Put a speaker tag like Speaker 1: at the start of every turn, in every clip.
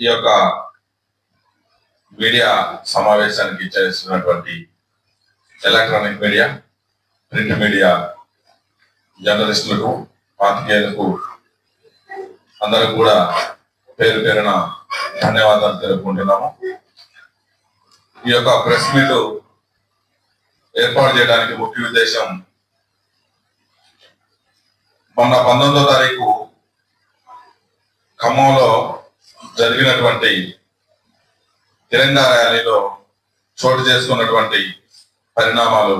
Speaker 1: ఈ యొక్క మీడియా సమావేశానికి ఇచ్చేసినటువంటి ఎలక్ట్రానిక్ మీడియా ప్రింట్ మీడియా జర్నలిస్టులకు పాతికేయులకు అందరూ కూడా పేరు పేరున ధన్యవాదాలు తెలుపుకుంటున్నాము. ఈ యొక్క ప్రెస్ మీట్ ఏర్పాటు చేయడానికి ముఖ్య ఉద్దేశం మొన్న పంతొమ్మిదో తారీఖు ఖమ్మంలో జరిగినటువంటి తెలంగాణ ర్యాలీలో చోటు చేసుకున్నటువంటి పరిణామాలు.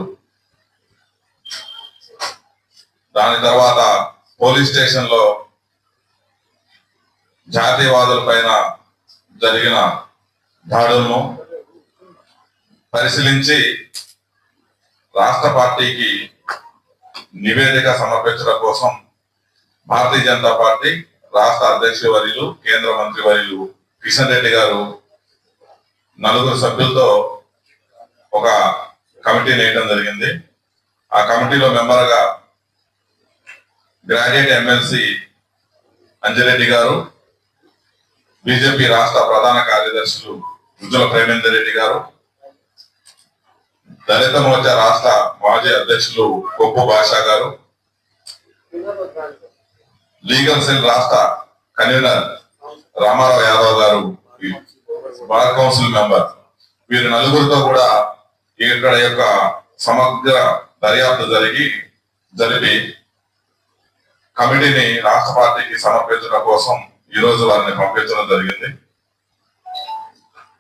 Speaker 1: దాని తర్వాత పోలీస్ స్టేషన్లో జాతీయవాదుల పైన జరిగిన దాడులను పరిశీలించి రాష్ట్ర పార్టీకి నివేదిక సమర్పించడం కోసం భారతీయ జనతా పార్టీ రాష్ట్ర అధ్యక్ష వర్యులు కేంద్ర మంత్రి వర్యులు కిషన్ రెడ్డి గారు నలుగురు సభ్యులతో ఒక కమిటీ వేయడం జరిగింది. ఆ కమిటీలో మెంబర్గా గ్రాడ్యుయేట్ ఎమ్మెల్సీ అంజిరెడ్డి గారు బీజేపీ రాష్ట్ర ప్రధాన కార్యదర్శులు ఉజ్జల ప్రేమేందర్ రెడ్డి గారు దళిత మోర్చా రాష్ట్ర మాజీ అధ్యక్షులు కొప్పు భాషా గారు లీగల్ సెల్ రాష్ట్ర convener Ramarao Yadav garu bar council member వీరి నలుగురితో కూడా ఇక్కడ యొక్క సమగ్ర దర్యాప్తు జరిగి జరిపి కమిటీని రాష్ట్ర పార్టీకి సమర్పించడం కోసం ఈ రోజు వారిని పంపించడం జరిగింది.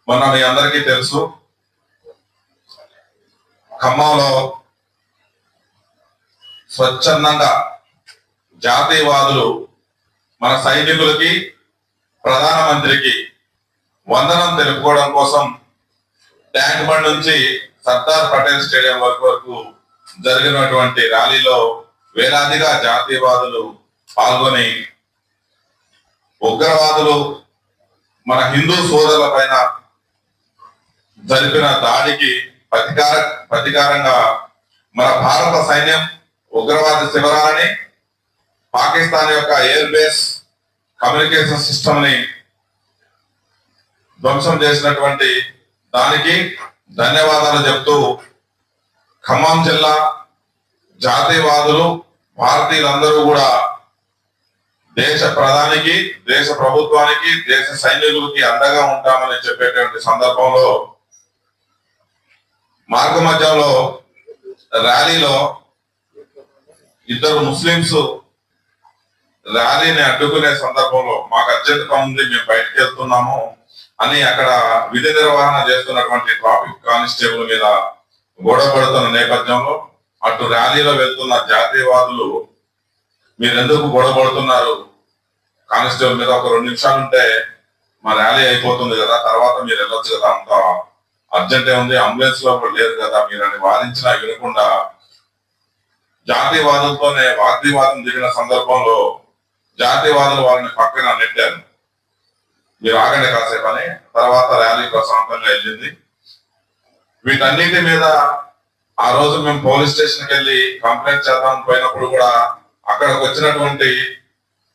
Speaker 1: మొన్న మీ అందరికీ తెలుసు ఖమ్మంలో స్వచ్ఛందంగా జాతీయవాదులు మన సైనికులకి ప్రధానమంత్రికి వందనం తెలుపుకోవడం కోసం ట్యాంక్ బండ్ నుంచి సర్దార్ పటేల్ స్టేడియం వరకు వరకు జరిగినటువంటి ర్యాలీలో వేలాదిగా జాతీయవాదులు పాల్గొని ఉగ్రవాదులు మన హిందూ సోదరుల పైన జరిపిన దాడికి ప్రతికార ప్రతీకారంగా మన భారత సైన్యం ఉగ్రవాద శిబిరాలని పాకిస్తాన్ యొక్క ఎయిర్ బేస్ కమ్యూనికేషన్ సిస్టమ్ని ధ్వంసం చేసినటువంటి దానికి ధన్యవాదాలు చెప్తూ ఖమ్మం జిల్లా జాతీయవాదులు భారతీయులందరూ కూడా దేశ ప్రధానికి దేశ ప్రభుత్వానికి దేశ సైనికులకి అండగా ఉంటామని చెప్పేటువంటి సందర్భంలో మార్గ మధ్యంలో ర్యాలీలో ఇద్దరు ముస్లింస్ ర్యాలీని అడ్డుకునే సందర్భంలో మాకు అర్జెంట్గా ఉంది మేము బయటకు వెళ్తున్నాము అని అక్కడ విధి నిర్వహణ చేస్తున్నటువంటి ట్రాఫిక్ కానిస్టేబుల్ మీద గొడవ పడుతున్న నేపథ్యంలో అటు ర్యాలీలో వెళ్తున్న జాతీయవాదులు మీరెందుకు గొడవ పడుతున్నారు కానిస్టేబుల్ మీద ఒక రెండు నిమిషాలు ఉంటే మా ర్యాలీ అయిపోతుంది కదా తర్వాత మీరు వెళ్ళొచ్చు కదా అంత అర్జెంట్ ఉంది అంబులెన్స్లో లేదు కదా మీరు అని వాదించినా వినకుండా జాతీయవాదులతోనే వాగ్వివాదం జరిగిన సందర్భంలో జాతీయవాదులు వారిని పక్కన నెట్టారు. మీరు ఆగండి కాసేపు అని. తర్వాత ర్యాలీ ప్రశాంతంగా వెళ్ళింది. వీటన్నిటి మీద ఆ రోజు మేము పోలీస్ స్టేషన్కి వెళ్ళి కంప్లైంట్ చేద్దాం పోయినప్పుడు కూడా అక్కడికి వచ్చినటువంటి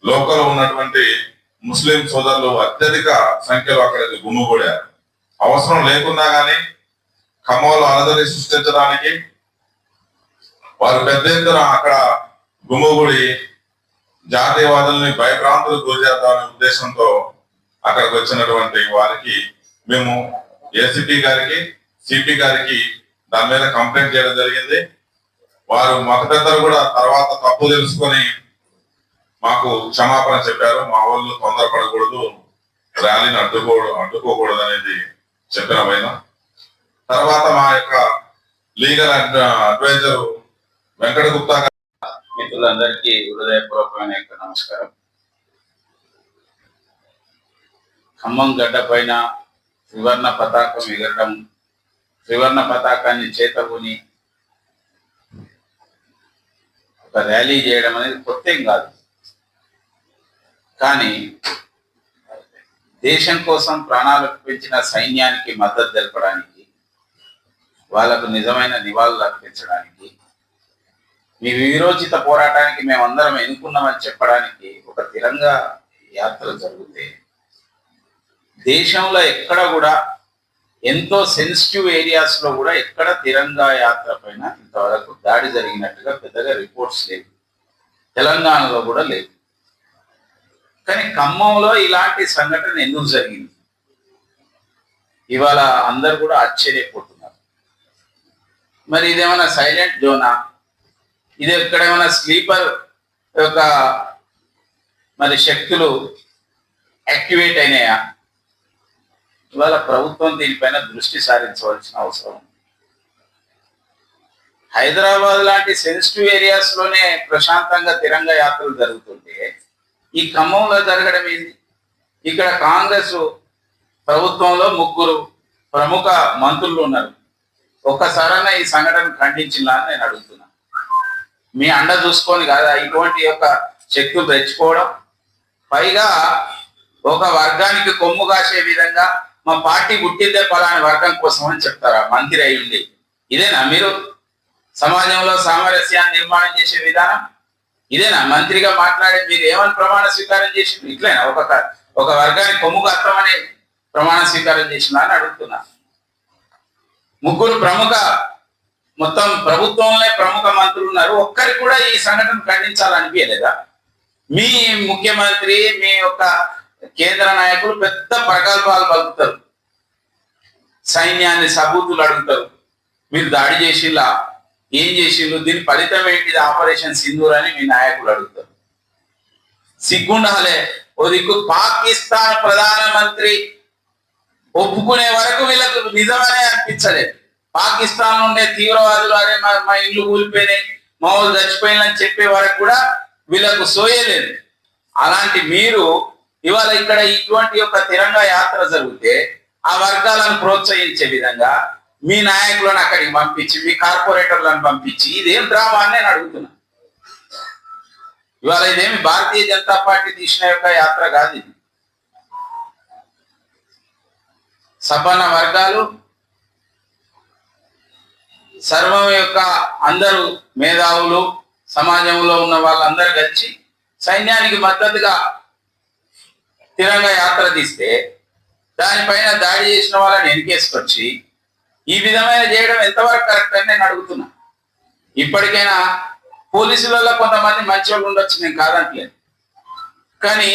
Speaker 1: లోకల్ ఉన్నటువంటి ముస్లిం సోదరులు అత్యధిక సంఖ్యలో అక్కడికి గుమ్మిగూడారు అవసరం లేకున్నా కానీ ఖమ్మంలో అలజడి సృష్టించడానికి వారు పెద్ద ఎత్తున అక్కడ గుమ్మిగూడి జాతీయవాదుల్ని భయభ్రాంతులకు గురి చేద్దామనే ఉద్దేశంతో అక్కడికి వచ్చినటువంటి వారికి మేము ఏసీపీ గారికి సిపి గారికి దాని మీద కంప్లైంట్ చేయడం జరిగింది. వారు మత పెద్దలు కూడా తర్వాత తప్పు తెలుసుకొని మాకు క్షమాపణ చెప్పారు. మా వాళ్ళు తొందరపడకూడదు ర్యాలీని అడ్డుకో అడ్డుకోకూడదు అనేది చెప్పిన పైన తర్వాత మా యొక్క లీగల్ అడ్వైజర్ వెంకట గుప్తా గారు
Speaker 2: మిత్రులందరికీ హృదయపూర్వకమైన యొక్క నమస్కారం. ఖమ్మం గడ్డ పైన త్రివర్ణ పతాకం ఎగరడం త్రివర్ణ పతాకాన్ని చేతబుని ఒక ర్యాలీ చేయడం అనేది కొత్తం కాదు. కానీ దేశం కోసం ప్రాణాలు పెంచిన సైన్యానికి మద్దతు తెలపడానికి వాళ్ళకు నిజమైన నివాళులు అర్పించడానికి మీ విరోచిత పోరాటానికి మేమందరం ఎన్నుకున్నామని చెప్పడానికి ఒక తిరంగా యాత్ర జరిగితే దేశంలో ఎక్కడ కూడా ఎంతో సెన్సిటివ్ ఏరియాస్లో కూడా ఎక్కడ తిరంగా యాత్ర పైన ఇంతవరకు దాడి జరిగినట్టుగా పెద్దగా రిపోర్ట్స్ లేవు. తెలంగాణలో కూడా లేవు. కానీ ఖమ్మంలో ఇలాంటి సంఘటన ఎందుకు జరిగింది? ఇవాళ అందరు కూడా ఆశ్చర్యపోతున్నారు. మరి ఇదేమైనా సైలెంట్ జోనా ఇది ఎక్కడేమైనా స్లీపర్ యొక్క మరి శక్తులు యాక్టివేట్ అయినాయా? ఇవాళ ప్రభుత్వం దీనిపైన దృష్టి సారించవలసిన అవసరం హైదరాబాద్ లాంటి సెన్సిటివ్ ఏరియాస్లోనే ప్రశాంతంగా తిరంగ యాత్రలు జరుగుతుంటే ఈ ఖమ్మంలో జరగడం ఏంది? ఇక్కడ కాంగ్రెస్ ప్రభుత్వంలో ముగ్గురు ప్రముఖ మంత్రులు ఉన్నారు. ఒక్కసారైనా ఈ సంఘటన ఖండించిందా అని నేను అడుగుతున్నాను మీ అండ చూసుకొని కాదా ఇటువంటి యొక్క శక్తులు తెచ్చుకోవడం. పైగా ఒక వర్గానికి కొమ్ము కాసే విధంగా మా పార్టీ పుట్టిందే పలాని వర్గం కోసం అని చెప్తారా మంత్రి అయ్యింది ఇదేనా మీరు? సమాజంలో సామరస్యాన్ని నిర్మాణం చేసే విధానం? ఇదేనా? మంత్రిగా మాట్లాడే మీరు ఏమని ప్రమాణ స్వీకారం చేసి ఇట్లేనా? ఒక ఒక వర్గానికి కొమ్ము కట్టమని ప్రమాణ స్వీకారం చేసిందా అని అడుగుతున్నా. ముగ్గురు ప్రముఖ మొత్తం ప్రభుత్వంలో ప్రముఖ మంత్రులు ఉన్నారు. ఒక్కరికి కూడా ఈ సంఘటన ఖండించాలనిపించలేదా? మీ ముఖ్యమంత్రి మీ యొక్క కేంద్ర నాయకులు పెద్ద ప్రగల్భాలు పలుకుతారు. సైన్యాన్ని సబూతులు అడుగుతారు. మీరు దాడి చేసిల్లా? ఏం చేసిల్లు? దీని ఫలితం ఏంటిది? ఆపరేషన్ సింధూర్ అని మీ నాయకులు అడుగుతారు. సిగ్గుండాలే. ఓ దిక్కు పాకిస్తాన్ ప్రధానమంత్రి ఒప్పుకునే వరకు వీళ్ళకు నిజమనే అనిపించలేదు. పాకిస్తాన్ ఉండే తీవ్రవాదులు అరే మా ఇల్లు కూలిపోయినాయి మా వాళ్ళు చచ్చిపోయినని చెప్పే వరకు కూడా వీళ్ళకు సోయలేదు అలాంటి మీరు ఇవాళ ఇక్కడ ఇటువంటి యొక్క తిరంగా యాత్ర జరిగితే ఆ వర్గాలను ప్రోత్సహించే విధంగా మీ నాయకులను అక్కడికి పంపించి మీ కార్పొరేటర్లను పంపించి ఇదేం డ్రామా అని నేను అడుగుతున్నా. ఇవాళ ఇదేమి భారతీయ జనతా పార్టీ తీసిన యొక్క యాత్ర కాదు ఇది. సపన్న వర్గాలు సర్వం యొక్క అందరూ మేధావులు సమాజంలో ఉన్న వాళ్ళందరూ కలిసి సైన్యానికి మద్దతుగా తిరంగ యాత్ర తీస్తే దానిపైన దాడి చేసిన వాళ్ళని ఎన్కేసుకొచ్చి ఈ విధమైన చేయడం ఎంతవరకు కరెక్ట్ అని నేను అడుగుతున్నా. ఇప్పటికైనా పోలీసులలో కొంతమంది మంచివాళ్ళు ఉండొచ్చు నేను కాదంటలేదు. కానీ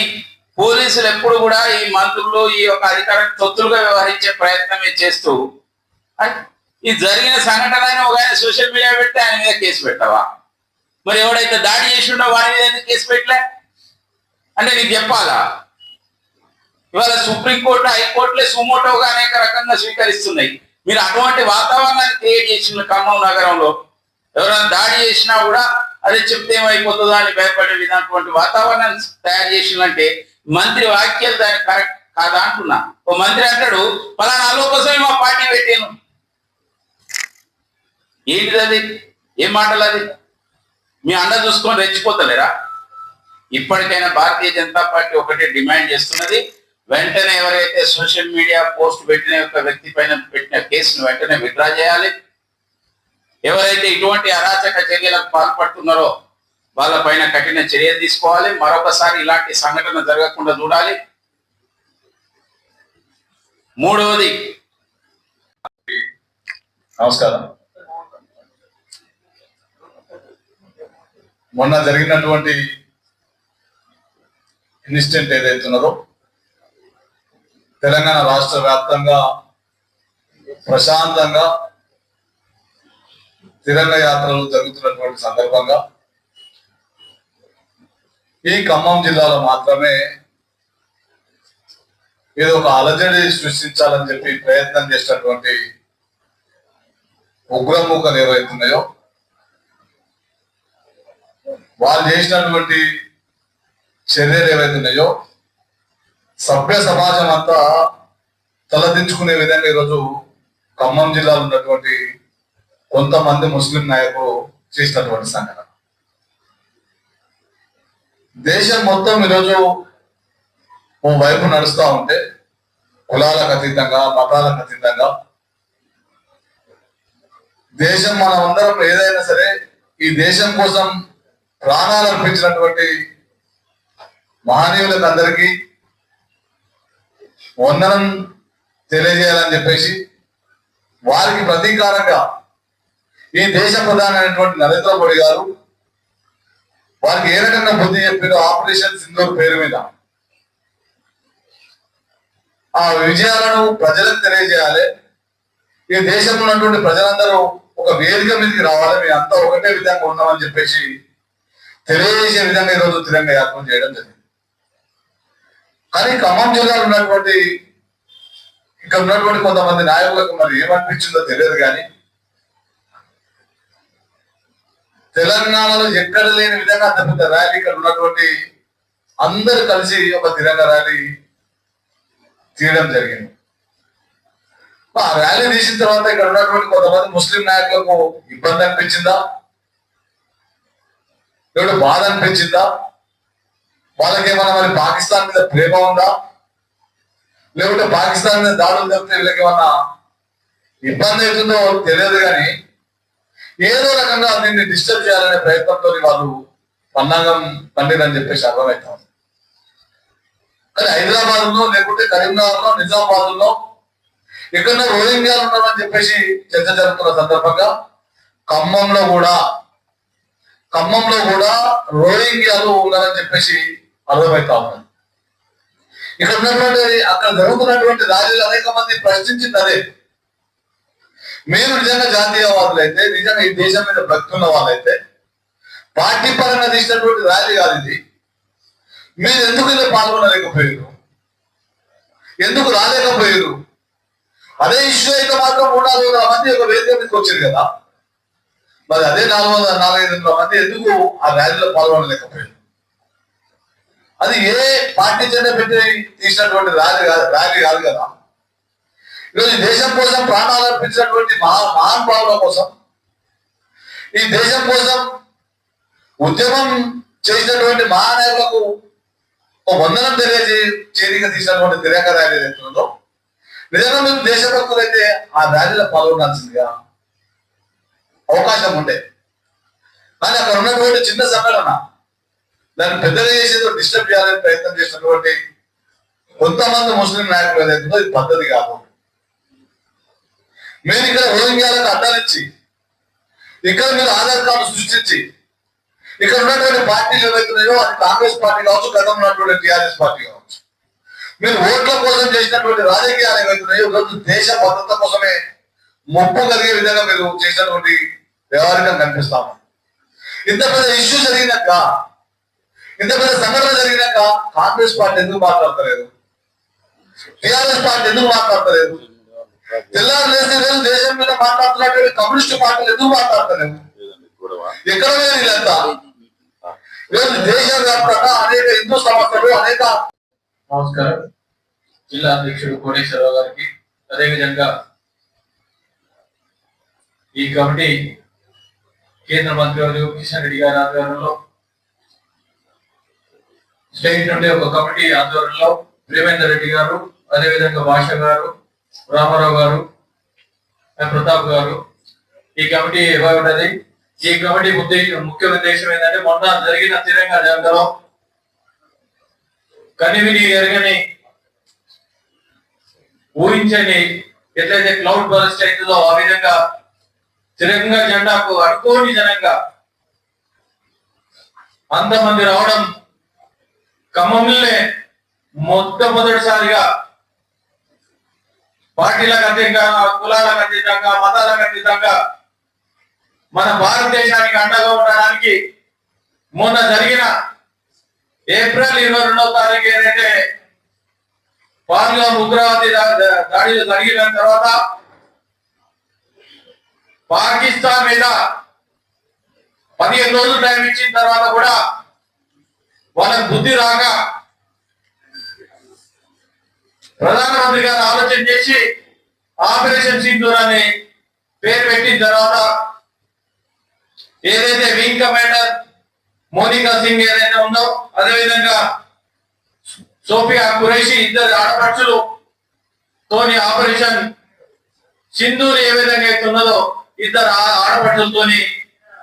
Speaker 2: పోలీసులు ఎప్పుడు కూడా ఈ మంత్రులు ఈ యొక్క అధికారం తొత్తులుగా వ్యవహరించే ప్రయత్నమే చేస్తూ ఈ జరిగిన సంఘటన ఒక ఆయన సోషల్ మీడియా పెడితే ఆయన మీద కేసు పెట్టవా? మరి ఎవడైతే దాడి చేసిండో వాడి మీద ఎందుకు కేసు పెట్టలే? అంటే నీకు చెప్పాలా? ఇవాళ సుప్రీంకోర్టు హైకోర్టులే సుమోటోగా అనేక రకంగా స్వీకరిస్తున్నాయి. మీరు అటువంటి వాతావరణాన్ని క్రియేట్ చేసిన ఖమ్మం నగరంలో. ఎవరైనా దాడి చేసినా కూడా అదే చెప్తే ఏమైపోతుందో అని భయపడే విధమైనటువంటి వాతావరణాన్ని తయారు చేసిందంటే మంత్రి వాక్యాలు దానికి కరెక్ట్ కాదా అంటున్నా. ఓ మంత్రి అంటాడు పలానా అలో కోసమే మా పార్టీ పెట్టాను ఏంటిది అది ఏం మాటలు అది మీ అండ చూసుకొని రెచ్చిపోతలేరా? ఇప్పటికైనా భారతీయ జనతా పార్టీ ఒకటే డిమాండ్ చేస్తున్నది. వెంటనే ఎవరైతే సోషల్ మీడియా పోస్ట్ పెట్టిన యొక్క వ్యక్తి పైన పెట్టిన కేసును వెంటనే విత్డ్రా చేయాలి. ఎవరైతే ఇటువంటి అరాచక చర్యలకు పాల్పడుతున్నారో వాళ్ళ పైన కఠిన చర్యలు తీసుకోవాలి. మరొకసారి ఇలాంటి సంఘటన జరగకుండా చూడాలి. మూడవది.
Speaker 3: నమస్కారం. మొన్న జరిగినటువంటి ఇన్సిడెంట్ ఏదైతే తెలంగాణ రాష్ట్ర వ్యాప్తంగా ప్రశాంతంగా తిరంగ యాత్రలు జరుగుతున్నటువంటి సందర్భంగా ఈ ఖమ్మం జిల్లాలో మాత్రమే ఏదో ఒక అలజడి సృష్టించాలని చెప్పి ప్రయత్నం చేసినటువంటి ఉగ్రముఖలు ఏవైతున్నాయో వాళ్ళు చేసినటువంటి చర్యలు ఏవైతే ఉన్నాయో సభ్య సమాజం అంతా తలదించుకునే విధంగా ఈరోజు ఖమ్మం జిల్లాలో ఉన్నటువంటి కొంతమంది ముస్లిం నాయకులు చేసినటువంటి సంఘటన. దేశం మొత్తం ఈరోజు ఓ వైపు నడుస్తూ ఉంటే కులాలకు అతీతంగా మతాలకు అతీతంగా దేశం మనం అందరం ఏదైనా సరే ఈ దేశం కోసం ప్రాణాలు అర్పించినటువంటి మహనీయులకు అందరికీ వందనం తెలియజేయాలని చెప్పేసి వారికి ప్రతీకారంగా ఈ దేశ ప్రధానమైనటువంటి నరేంద్ర మోడీ గారు వారికి ఏ రకంగా బుద్ధి చెప్పారో ఆపరేషన్ సింధూర్ పేరు మీద ఆ విజయాలను ప్రజలకు తెలియజేయాలి. ఈ దేశంలో ఉన్నటువంటి ప్రజలందరూ ఒక వేదిక మీదకి రావాలి. మేము అంతా ఒకటే విధంగా ఉన్నామని చెప్పేసి తెలియజేసే విధంగా ఈరోజు తిరంగ యాత్ర చేయడం జరిగింది. కానీ ఖమ్మం జిల్లాలో ఉన్నటువంటి ఇక్కడ ఉన్నటువంటి కొంతమంది నాయకులకు మరి ఏమనిపించిందో తెలియదు కానీ తెలంగాణలో ఎక్కడ లేని విధంగా అంత పెద్ద ర్యాలీ ఇక్కడ ఉన్నటువంటి అందరు కలిసి ఒక తిరంగ ర్యాలీ తీయడం జరిగింది. ఆ ర్యాలీ తీసిన తర్వాత ఇక్కడ ఉన్నటువంటి కొంతమంది ముస్లిం నాయకులకు ఇబ్బంది అనిపించిందా? లేకపోతే బాధ అనిపించిందా? వాళ్ళకేమన్నా మరి పాకిస్తాన్ మీద ప్రేమ ఉందా? లేకుంటే పాకిస్తాన్ మీద దాడులు తప్పితే వీళ్ళకి ఏమన్నా ఇబ్బంది అవుతుందో తెలియదు కానీ ఏదో రకంగా దీన్ని డిస్టర్బ్ చేయాలనే ప్రయత్నంతో వాళ్ళు పన్నాగం పండిరని చెప్పేసి అర్థమవుతాం కానీ హైదరాబాద్లో లేకుంటే కరీంనగర్లో నిజామాబాద్లో ఎక్కడో రోహింగ్యాలు ఉన్నారని చెప్పేసి చర్చ జరుగుతున్న సందర్భంగా ఖమ్మంలో కూడా ఖమ్మంలో కూడా రోహింగ్యాలు ఉన్నారని చెప్పేసి అర్థమవుతా ఉన్నది ఇక్కడ ఉన్నటువంటి అక్కడ జరుగుతున్నటువంటి ర్యాలీలు అనేక మంది ప్రశ్నించింది అదే. మీరు నిజంగా జాతీయవాదులు అయితే నిజంగా ఈ దేశం మీద భక్తి ఉన్న వాళ్ళైతే పార్టీ పరంగా తీసినటువంటి ర్యాలీ కాదు ఇది. మీరు ఎందుకు ఇలా పాల్గొనలేకపోయారు? ఎందుకు రాలేకపోయారు? అదే ఇష్యూ అయితే మాత్రం మూడు నాలుగు మంది ఒక వేదిక మీదకి వచ్చారు కదా. మరి అదే నాలుగు వందల నాలుగైదు వందల మంది ఎందుకు ఆ ర్యాలీలో పాల్గొనలేకపోయింది అది ఏ పార్టీ చెంద పెట్టి తీసినటువంటి ర్యాలీ కాదు ర్యాలీ కాదు కదా. ఈరోజు ఈ దేశం కోసం ప్రాణాలు అర్పించినటువంటి మహా మహానుభావుల కోసం ఈ దేశం కోసం ఉద్యమం చేసినటువంటి మహానాయకులకు ఒక వందనం తెలియజే చేరిక తీసినటువంటి తిరంగ ర్యాలీ ఏదైతుందో నిజంగా మీరు దేశభక్తులు అయితే ఆ ర్యాలీలో పాల్గొనాల్సిందిగా అవకాశం ఉండే. కానీ అక్కడ ఉన్నటువంటి చిన్న సంఘటన దాన్ని పెద్దలు చేసేదో డిస్టర్బ్ చేయాలని ప్రయత్నం చేసినటువంటి కొంతమంది ముస్లిం నాయకులు ఏదైతుందో ఇది పద్ధతి కాదు. మీరు ఇక్కడ రోహింగ్యాలకు అడ్డాలిచ్చి ఇక్కడ మీరు ఆధార్ కార్డు సృష్టించి ఇక్కడ ఉన్నటువంటి పార్టీలు ఏవైతున్నాయో అది కాంగ్రెస్ పార్టీ కావచ్చు గతంలో ఉన్నటువంటి టీఆర్ఎస్ పార్టీ కావచ్చు. మీరు ఓట్ల కోసం చేసినటువంటి రాజకీయాలు ఏవైతున్నాయో ఈరోజు దేశ భద్రత కోసమే ముప్పు కలిగే విధంగా మీరు చేసినటువంటి వ్యవహారంగా కనిపిస్తాము ఇంత పెద్ద ఇష్యూ జరిగినాక ఇంత పెద్ద సంఘటన జరిగినాక కాంగ్రెస్ పార్టీ ఎందుకు మాట్లాడతలేదు? టిఆర్ఎస్ పార్టీ ఎందుకు మాట్లాడతలేదు? తెల్లారు రోజు దేశం మీద మాట్లాడుతున్నటువంటి కమ్యూనిస్ట్ పార్టీలు ఎందుకు మాట్లాడతలేదు? ఎక్కడ లేదు వీళ్ళంతా ఈరోజు దేశవ్యాప్తంగా అనేక హిందూ సంస్థలు అనేక
Speaker 4: నమస్కారం. జిల్లా అధ్యక్షుడు కోటేశ్వరరావు గారికి. అదేవిధంగా ఈ కమిటీ కేంద్ర మంత్రివర్యులు కిషన్ రెడ్డి గారి ఆధ్వర్యంలో. స్టేట్ నుండి ఒక కమిటీ ఆధ్వర్యంలో ప్రేమేందర్ రెడ్డి గారు అదేవిధంగా భాష గారు రామారావు గారు ప్రతాప్ గారు. ఈ కమిటీ ఇవ్వబడ్డది ఈ కమిటీ ఉద్దేశం ముఖ్య ఉద్దేశం ఏంటంటే మొన్న జరిగిన తిరంగా జగలో కనివిని ఎరగని ఊహించని ఎట్లయితే క్లౌడ్ బరస్ట్ అవుతుందో ఆ విధంగా తిరంగా జెండాకు అనుకోని జనంగా అంతమంది రావడం ఖమ్మంలోనే మొట్టమొదటిసారిగా పార్టీలకు అతీతంగా కులాలకు అతీతంగా మతాలకు అతీతంగా మన భారతదేశానికి అండగా ఉండడానికి మొన్న జరిగిన ఏప్రిల్ ఇరవై రెండవ తారీఖు ఏదైతే పార్లమెంట్ ఉగ్రవాది దాడి జరిగిన తర్వాత పాకిస్తాన్ మీద పదిహేను రోజులు టైం ఇచ్చిన తర్వాత కూడా వాళ్ళకి బుద్ధి రాక ప్రధానమంత్రి గారు ఆలోచన చేసి ఆపరేషన్ సింధూర్ అని పేరు పెట్టిన తర్వాత ఏదైతే వింగ్ కమాండర్ మోనికా సింగ్ ఏదైతే ఉందో అదేవిధంగా సోఫియా కురేషి ఇద్దరు ఆడపడుచులు తోని ఆపరేషన్ సింధూర్ ఏ విధంగా అయితే ఉన్నదో ఇద్దరు ఆ-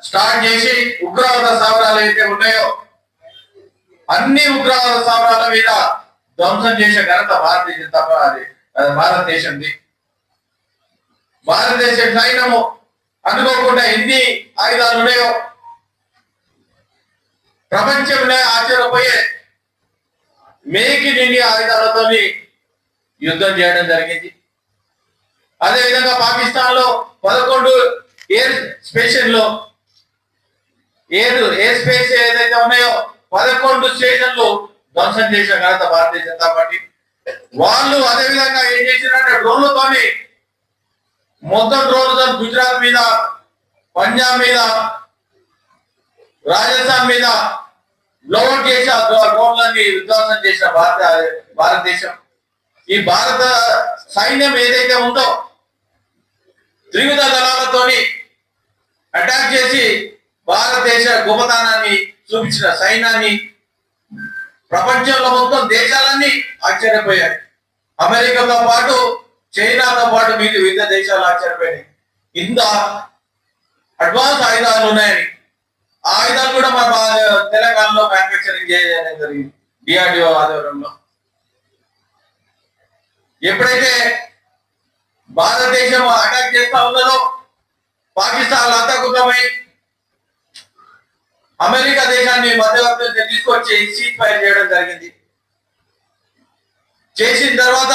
Speaker 4: స్టార్ట్ చేసి ఉగ్రవాద స్థావరాలు అయితే ఉన్నాయో అన్ని ఉగ్రవాద స్థావరాల మీద ధ్వంసం చేసే ఘనత భారతదేశ తప్ప అది భారతదేశంది. భారతదేశ సైన్యము అనుకోకుండా ఎన్ని ఆయుధాలు ఉన్నాయో ప్రపంచంలో ఆశ్చర్యపోయే మేకిన్ ఇండియా ఆయుధాలతోని యుద్ధం చేయడం జరిగింది. అదే విధంగా పాకిస్తాన్లో పదకొండు ఎయిర్ స్టేషన్లో ఎయిర్ ఎయిర్ స్పేస్ ఏదైతే ఉన్నాయో పదకొండు స్టేషన్లు ధ్వంసం చేసిన ఘనత భారతీయ జనతా పార్టీ. వాళ్ళు అదే విధంగా ఏం చేసినట్టే డ్రోన్లతోని మొత్తం డ్రోన్లతో గుజరాత్ మీద పంజాబ్ మీద రాజస్థాన్ మీద బ్లౌట్ చేసి ఆ డ్రోన్లన్నీ విధ్వంసం చేసిన భారత భారతదేశం. ఈ భారత సైన్యం ఏదైతే ఉందో త్రివిధ దళాలతోని అటాక్ చేసి భారతదేశ గొప్పతనాన్ని చూపించిన సైన్యాన్ని ప్రపంచంలో మొత్తం దేశాలన్నీ ఆశ్చర్యపోయాయి. అమెరికాతో పాటు చైనాతో పాటు మీరు వివిధ దేశాలు ఆశ్చర్యపోయినాయి. ఇంత అడ్వాన్స్ ఆయుధాలు ఉన్నాయని. ఆ ఆయుధాలు కూడా మన తెలంగాణలో మ్యానుఫ్యాక్చరింగ్ చేయడం జరిగింది. డిఆర్డిఓ ఆధ్వర్యంలో. ఎప్పుడైతే భారతదేశం అటాక్ చేస్తా ఉన్నదో పాకిస్తాన్ అంతకుతమై అమెరికా దేశాన్ని మధ్యవర్తులు తీసుకొచ్చి సీట్ ఫైర్ చేయడం జరిగింది. చేసిన తర్వాత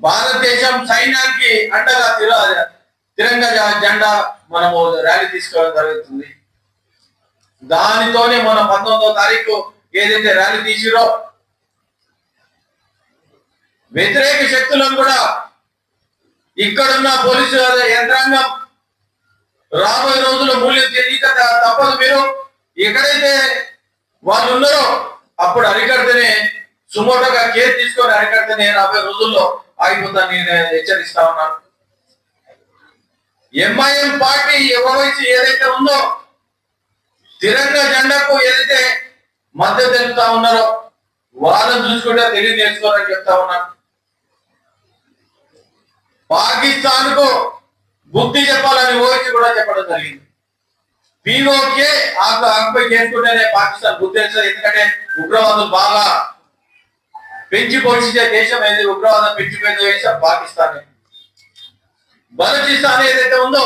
Speaker 4: భారతదేశం సైన్యానికి అండగా తిర తిరంగా జెండా మనము ర్యాలీ తీసుకోవడం జరుగుతుంది. దానితోనే మన పంతొమ్మిదో తారీఖు ఏదైతే ర్యాలీ తీసిరో వ్యతిరేక శక్తులను కూడా ఇక్కడున్న పోలీసు యంత్రాంగం రాబోయే రోజుల్లో మూల్యం తెలియక తప్పదు. మీరు ఎక్కడైతే వాళ్ళు ఉన్నారో అప్పుడు అరికడితేనే సుమోటోగా కేర్ తీసుకొని అరికడితేనే రాబోయే రోజుల్లో ఆగిపోతాను నేను హెచ్చరిస్తా ఉన్నాను. ఎంఐఎం పార్టీ వయసు ఏదైతే ఉందో తిరంగ జెండాకు ఏదైతే మద్దతు తెలుపుతా ఉన్నారో వాళ్ళని చూసుకుంటే తెలియజేసుకోవాలని చెప్తా ఉన్నాను. పాకిస్తాన్కు బుద్ధి చెప్పాలని ఓరికి కూడా చెప్పడం జరిగింది. పీఓకే ఆక్పై చేసుకుంటేనే పాకిస్తాన్ బుద్ధి ఎందుకంటే ఉగ్రవాదులు బాగా పెంచి పోషించే దేశం ఏది? ఉగ్రవాదం పెంచిపోయిన దేశం పాకిస్తాన్. బలూచిస్తాన్ ఏదైతే ఉందో